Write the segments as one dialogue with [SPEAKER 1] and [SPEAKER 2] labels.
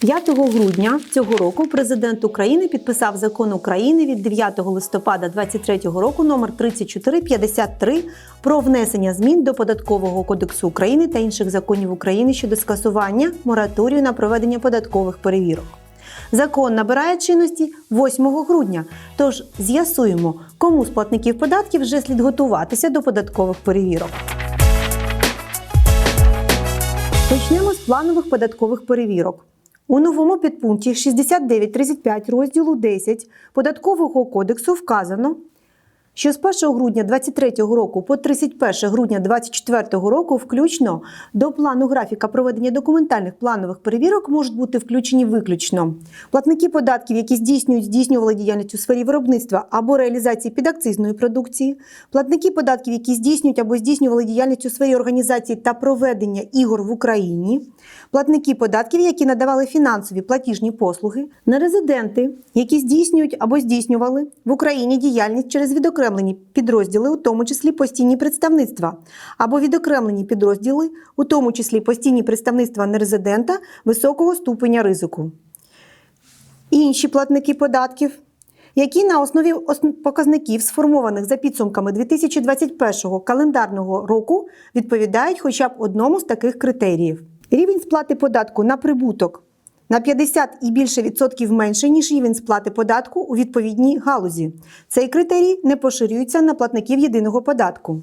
[SPEAKER 1] 5 грудня цього року президент України підписав закон України від 9 листопада 2023 року номер 3453 про внесення змін до податкового кодексу України та інших законів України щодо скасування мораторію на проведення податкових перевірок. Закон набирає чинності 8 грудня. Тож з'ясуємо, кому з платників податків вже слід готуватися до податкових перевірок. Почнемо з планових податкових перевірок. У новому підпункті 69.35 розділу 10 Податкового кодексу вказано, що з 1 грудня 2023 року по 31 грудня 2024 року включно до плану графіка проведення документальних планових перевірок можуть бути включені виключно. Платники податків, які здійснюють здійснювали діяльність у сфері виробництва або реалізації підакцизної продукції, платники податків, які здійснюють або здійснювали діяльність у сфері організації та проведення ігор в Україні, платники податків, які надавали фінансові платіжні послуги, нерезиденти, які здійснюють або здійснювали в Україні діяльність через відокремлені підрозділи, у тому числі постійні представництва, або відокремлені підрозділи, у тому числі постійні представництва нерезидента високого ступеня ризику. Інші платники податків, які на основі показників, сформованих за підсумками 2021 календарного року, відповідають хоча б одному з таких критеріїв. Рівень сплати податку на прибуток на 50 і більше відсотків менше, ніж рівень сплати податку у відповідній галузі. Цей критерій не поширюється на платників єдиного податку.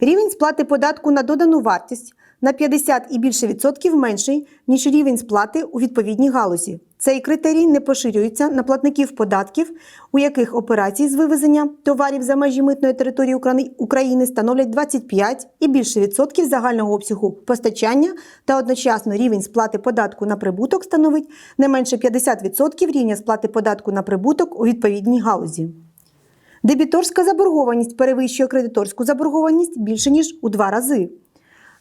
[SPEAKER 1] Рівень сплати податку на додану вартість на 50 і більше відсотків менший, ніж рівень сплати у відповідній галузі. Цей критерій не поширюється на платників податків, у яких операції з вивезення товарів за межі митної території України становлять 25 і більше відсотків загального обсягу постачання та одночасно рівень сплати податку на прибуток становить не менше 50% рівня сплати податку на прибуток у відповідній галузі. Дебіторська заборгованість перевищує кредиторську заборгованість більше ніж у два рази.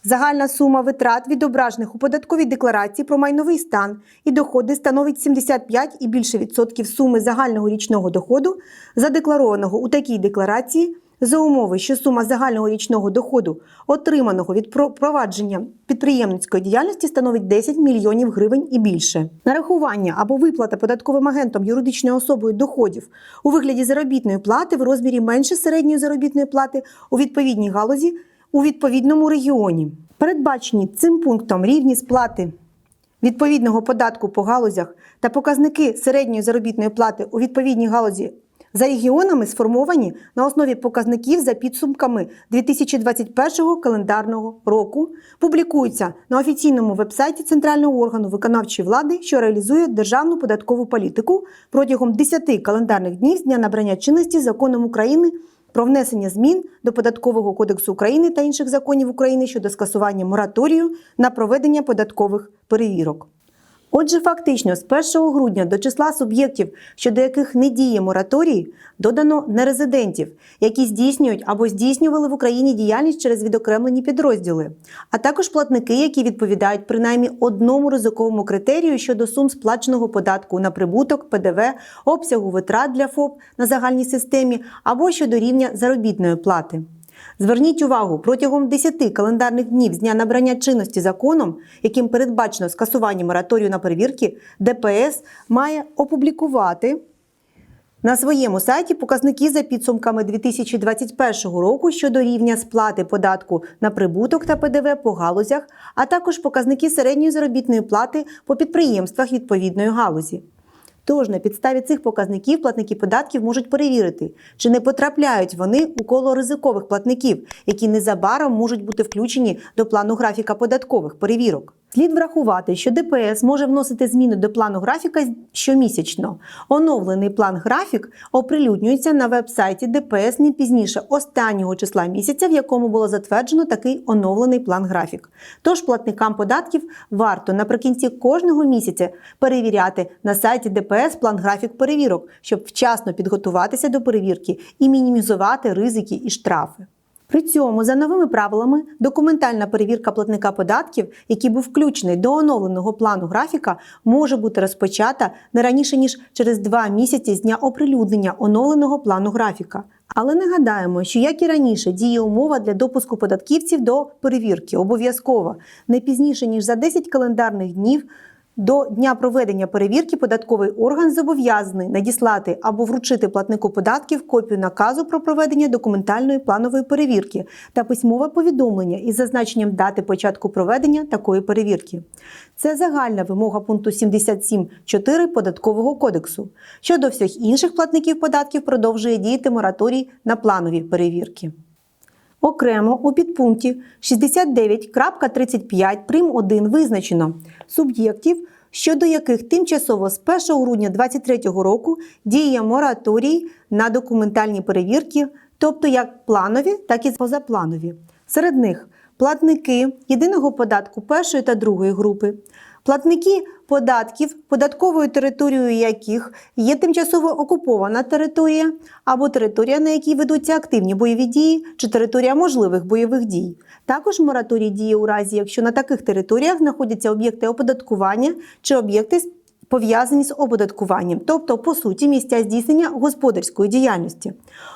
[SPEAKER 1] Загальна сума витрат, відображених у податковій декларації про майновий стан і доходи становить 75 і більше відсотків суми загального річного доходу, задекларованого у такій декларації, за умови, що сума загального річного доходу, отриманого від провадження підприємницької діяльності, становить 10 мільйонів гривень і більше. Нарахування або виплата податковим агентом юридичною особою доходів у вигляді заробітної плати в розмірі менше середньої заробітної плати у відповідній галузі у відповідному регіоні. Передбачені цим пунктом рівні сплати відповідного податку по галузях та показники середньої заробітної плати у відповідній галузі за регіонами сформовані на основі показників за підсумками 2021 календарного року, публікуються на офіційному вебсайті Центрального органу виконавчої влади, що реалізує державну податкову політику протягом 10 календарних днів з дня набрання чинності законом України про внесення змін до Податкового кодексу України та інших законів України щодо скасування мораторію на проведення податкових перевірок. Отже, фактично, з 1 грудня до числа суб'єктів, щодо яких не діє мораторій, додано нерезидентів, які здійснюють або здійснювали в Україні діяльність через відокремлені підрозділи, а також платники, які відповідають принаймні одному ризиковому критерію щодо сум сплаченого податку на прибуток, ПДВ, обсягу витрат для ФОП на загальній системі або щодо рівня заробітної плати. Зверніть увагу, протягом 10 календарних днів з дня набрання чинності законом, яким передбачено скасування мораторію на перевірки, ДПС має опублікувати на своєму сайті показники за підсумками 2021 року щодо рівня сплати податку на прибуток та ПДВ по галузях, а також показники середньої заробітної плати по підприємствах відповідної галузі. Тож на підставі цих показників платники податків можуть перевірити, чи не потрапляють вони у коло ризикових платників, які незабаром можуть бути включені до плану графіка податкових перевірок. Слід врахувати, що ДПС може вносити зміни до плану графіка щомісячно. Оновлений план графік оприлюднюється на веб-сайті ДПС не пізніше останнього числа місяця, в якому було затверджено такий оновлений план графік. Тож платникам податків варто наприкінці кожного місяця перевіряти на сайті ДПС план графік перевірок, щоб вчасно підготуватися до перевірки і мінімізувати ризики і штрафи. При цьому, за новими правилами, документальна перевірка платника податків, який був включений до оновленого плану графіка, може бути розпочата не раніше ніж через два місяці з дня оприлюднення оновленого плану графіка. Але нагадаємо, що як і раніше діє умова для допуску податківців до перевірки обов'язково не пізніше ніж за 10 календарних днів До дня проведення перевірки податковий орган зобов'язаний надіслати або вручити платнику податків копію наказу про проведення документальної планової перевірки та письмове повідомлення із зазначенням дати початку проведення такої перевірки. Це загальна вимога пункту 77.4 Податкового кодексу. Щодо всіх інших платників податків продовжує діяти мораторій на планові перевірки. Окремо у підпункті 69.35 прим. 1 визначено суб'єктів, щодо яких тимчасово з 1 грудня 2023 року діє мораторій на документальні перевірки, тобто як планові, так і позапланові. Серед них платники єдиного податку першої та другої групи, платники податків, податковою територією яких є тимчасово окупована територія або територія, на якій ведуться активні бойові дії, чи територія можливих бойових дій. Також мораторій діє у разі, якщо на таких територіях знаходяться об'єкти оподаткування чи об'єкти пов'язані з оподаткуванням, тобто, по суті, місця здійснення господарської діяльності.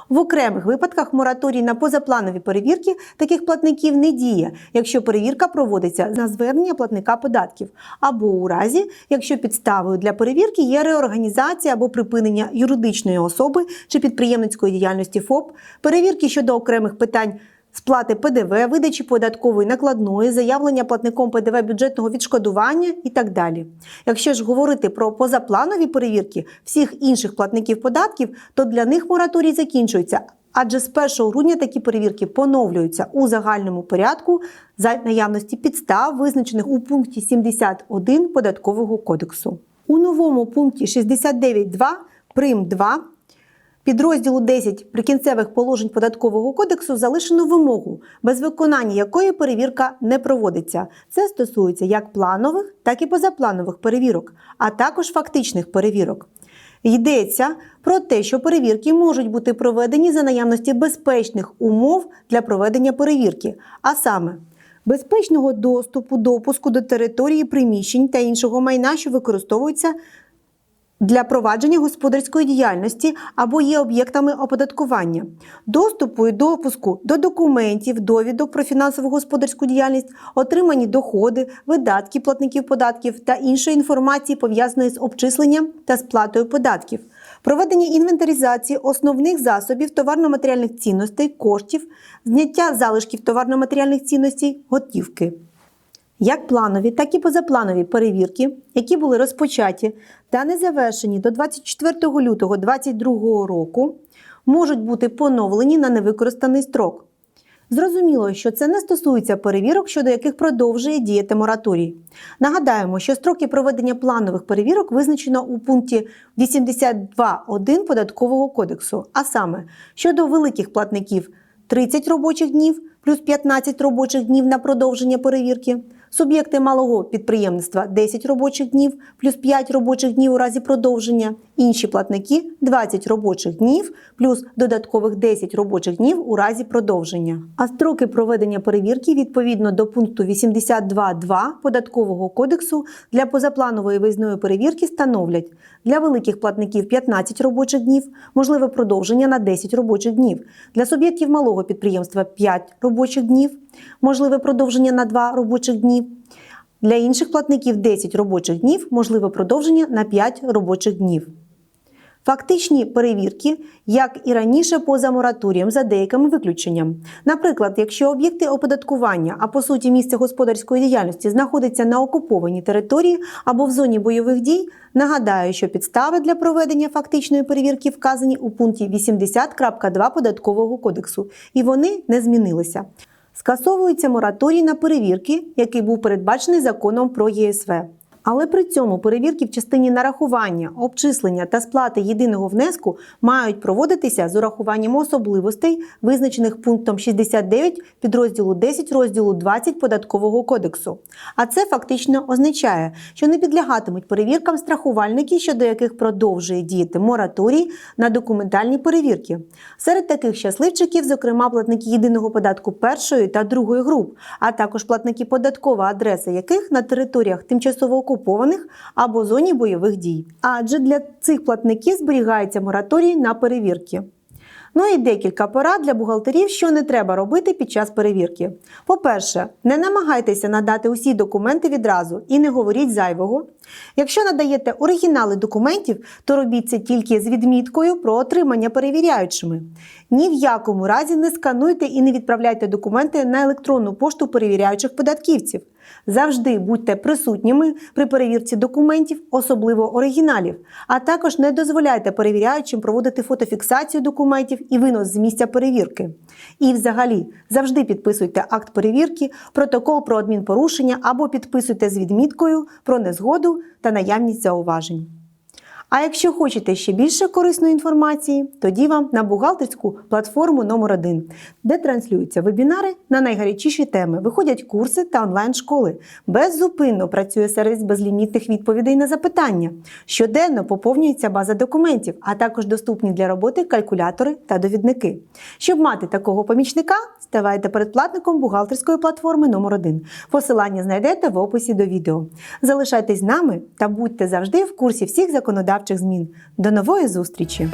[SPEAKER 1] В окремих випадках мораторій на позапланові перевірки таких платників не діє, якщо перевірка проводиться на звернення платника податків, або у разі, якщо підставою для перевірки є реорганізація або припинення юридичної особи чи підприємницької діяльності ФОП, перевірки щодо окремих питань. Сплати ПДВ, видачі податкової накладної, заявлення платником ПДВ бюджетного відшкодування і так далі. Якщо ж говорити про позапланові перевірки всіх інших платників податків, то для них мораторій закінчується. Адже з 1 грудня такі перевірки поновлюються у загальному порядку за наявності підстав, визначених у пункті 71 Податкового кодексу. У новому пункті 69.2 прим 2 Підрозділу 10 прикінцевих положень податкового кодексу залишено вимогу, без виконання якої перевірка не проводиться. Це стосується як планових, так і позапланових перевірок, а також фактичних перевірок. Йдеться про те, що перевірки можуть бути проведені за наявності безпечних умов для проведення перевірки, а саме безпечного доступу, допуску до території приміщень та іншого майна, що використовуються для провадження господарської діяльності або є об'єктами оподаткування, доступу і допуску до документів, довідок про фінансово-господарську діяльність, отримані доходи, видатки платників податків та іншої інформації, пов'язаної з обчисленням та сплатою податків, проведення інвентаризації основних засобів товарно-матеріальних цінностей, коштів, зняття залишків товарно-матеріальних цінностей, готівки. Як планові, так і позапланові перевірки, які були розпочаті та не завершені до 24 лютого 2022 року, можуть бути поновлені на невикористаний строк. Зрозуміло, що це не стосується перевірок, щодо яких продовжує діяти мораторій. Нагадаємо, що строки проведення планових перевірок визначено у пункті 82.1 Податкового кодексу, а саме щодо великих платників 30 робочих днів плюс 15 робочих днів на продовження перевірки. Суб'єкти малого підприємництва 10 робочих днів плюс 5 робочих днів у разі продовження. Інші платники 20 робочих днів плюс додаткових 10 робочих днів у разі продовження. А строки проведення перевірки відповідно до пункту 82.2 Податкового кодексу для позапланової виїзної перевірки становлять для великих платників 15 робочих днів, можливе продовження на 10 робочих днів. Для суб'єктів малого підприємства 5 робочих днів, можливе продовження на 2 робочих днів. Для інших платників 10 робочих днів, можливе продовження на 5 робочих днів. Фактичні перевірки, як і раніше, поза мораторієм за деякими виключеннями. Наприклад, якщо об'єкти оподаткування, а по суті місце господарської діяльності знаходиться на окупованій території або в зоні бойових дій, нагадаю, що підстави для проведення фактичної перевірки вказані у пункті 80.2 Податкового кодексу, і вони не змінилися. Скасовується мораторій на перевірки, який був передбачений законом про ЄСВ. Але при цьому перевірки в частині нарахування, обчислення та сплати єдиного внеску мають проводитися з урахуванням особливостей, визначених пунктом 69 підрозділу 10 розділу 20 Податкового кодексу. А це фактично означає, що не підлягатимуть перевіркам страхувальники, щодо яких продовжує діяти мораторій на документальні перевірки. Серед таких щасливчиків, зокрема, платники єдиного податку першої та другої груп, а також платники податкова адреса яких на територіях тимчасово окупованих або зоні бойових дій. Адже для цих платників зберігається мораторій на перевірки. Ну і декілька порад для бухгалтерів, що не треба робити під час перевірки. По-перше, не намагайтеся надати усі документи відразу і не говоріть зайвого. Якщо надаєте оригінали документів, то робіть це тільки з відміткою про отримання перевіряючими. Ні в якому разі не скануйте і не відправляйте документи на електронну пошту перевіряючих податківців. Завжди будьте присутніми при перевірці документів, особливо оригіналів, а також не дозволяйте перевіряючим проводити фотофіксацію документів і винос з місця перевірки. І взагалі завжди підписуйте акт перевірки, протокол про адмінпорушення або підписуйте з відміткою про незгоду та наявність зауважень. А якщо хочете ще більше корисної інформації, тоді вам на бухгалтерську платформу номер 1 де транслюються вебінари на найгарячіші теми, виходять курси та онлайн-школи. Беззупинно працює сервіс безлімітних відповідей на запитання. Щоденно поповнюється база документів, а також доступні для роботи калькулятори та довідники. Щоб мати такого помічника, ставайте передплатником бухгалтерської платформи номер 1 Посилання знайдете в описі до відео. Залишайтесь з нами та будьте завжди в курсі всіх законодавчих змін. До нової зустрічі!